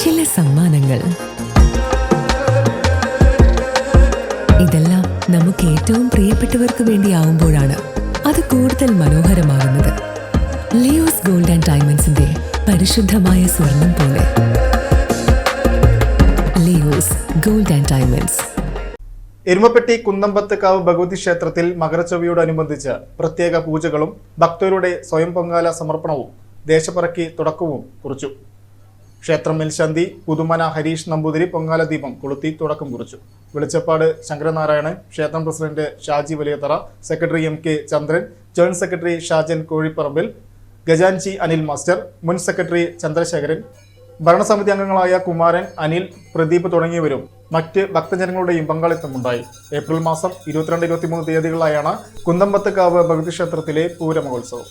ചില സമ്മാനങ്ങൾ. ഇതെല്ലാം നമുക്ക് ഏറ്റവും പ്രിയപ്പെട്ടവർക്ക് വേണ്ടിയാവുമ്പോഴാണ് അത് കൂടുതൽ മനോഹരമാകുന്നത്. ലിയോസ് ഗോൾഡ് ആൻഡ് ഡയമണ്ട്സിന്റെ പരിശുദ്ധമായ സ്വർണം പോലെ. Leo's gold and diamonds. Erumapetty Kunnambathukavu Bhagavathi ക്ഷേത്രത്തിൽ മകരച്ചൊവ്വയോടനുബന്ധിച്ച് പ്രത്യേക പൂജകളും ഭക്തരുടെ സ്വയം പൊങ്കാല സമർപ്പണവും ദേശപ്പറക്കി തുടക്കവും കുറിച്ചു. ക്ഷേത്രം മേൽശാന്തി പുതുമന ഹരീഷ് നമ്പൂതിരി പൊങ്കാല ദീപം കൊളുത്തി തുടക്കം കുറിച്ചു. വെളിച്ചപ്പാട് ശങ്കരനാരായണൻ ക്ഷേത്രം president Shaji Valiyathara secretary M K Chandran joint secretary Shajan Kozhiparambil ഗജാൻജി Anil master മുൻ സെക്രട്ടറി ചന്ദ്രശേഖരൻ ഭരണസമിതി അംഗങ്ങളായ കുമാരൻ അനിൽ പ്രദീപ് തുടങ്ങിയവരും മറ്റ് ഭക്തജനങ്ങളുടെയും പങ്കാളിത്തമുണ്ടായി. ഏപ്രിൽ മാസം ഇരുപത്തിരണ്ട് ഇരുപത്തിമൂന്ന് തീയതികളിലായാണ് കുന്തമ്പത്തുകാവ് ഭഗവതി ക്ഷേത്രത്തിലെ പൂരമഹോത്സവം.